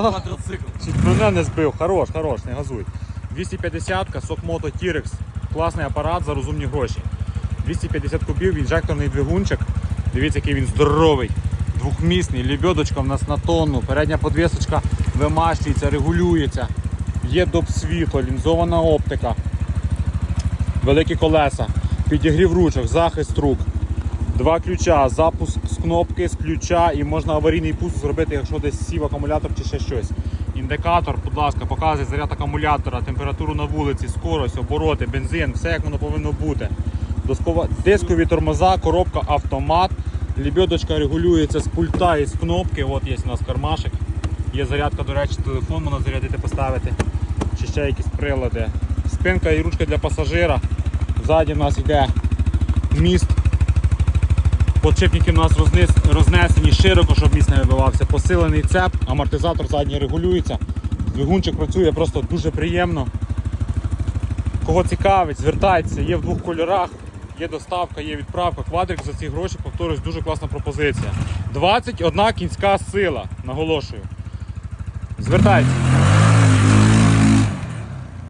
квадроцикл. Чуть мене не збив, хорош, хорош, не газуй. 250-ка, Сокмото T-Rex. Класний апарат за розумні гроші. 250 кубів, інжекторний двигунчик. Дивіться, який він здоровий. Двохмісний, лебедочка в нас на тонну, передня подвісочка вимащується, регулюється. Є доп світло, лінзована оптика, великі колеса, підігрів ручок, захист рук. Два ключа, запуск з кнопки, з ключа і можна аварійний пуск зробити, якщо десь сів акумулятор чи ще щось. Індикатор, будь ласка, показує заряд акумулятора, температуру на вулиці, скорость, обороти, бензин, все як воно повинно бути. Доскова... Дискові тормоза, коробка автомат. Лебедочка регулюється з пульта і з кнопки. От є у нас кармашик. Є зарядка, до речі, телефон можна зарядити, поставити. Чи ще якісь прилади. Спинка і ручка для пасажира. Ззаді в нас йде міст Подшипники у нас рознес- рознесені широко, щоб міст не вибивався. Посилений цеп, амортизатор задній регулюється. Двигунчик працює просто дуже приємно. Кого цікавить, звертайтеся, є в двох кольорах, є доставка, є відправка. Квадрик за ці гроші, повторюсь, дуже класна пропозиція. 21 кінська сила, наголошую. Звертайтеся.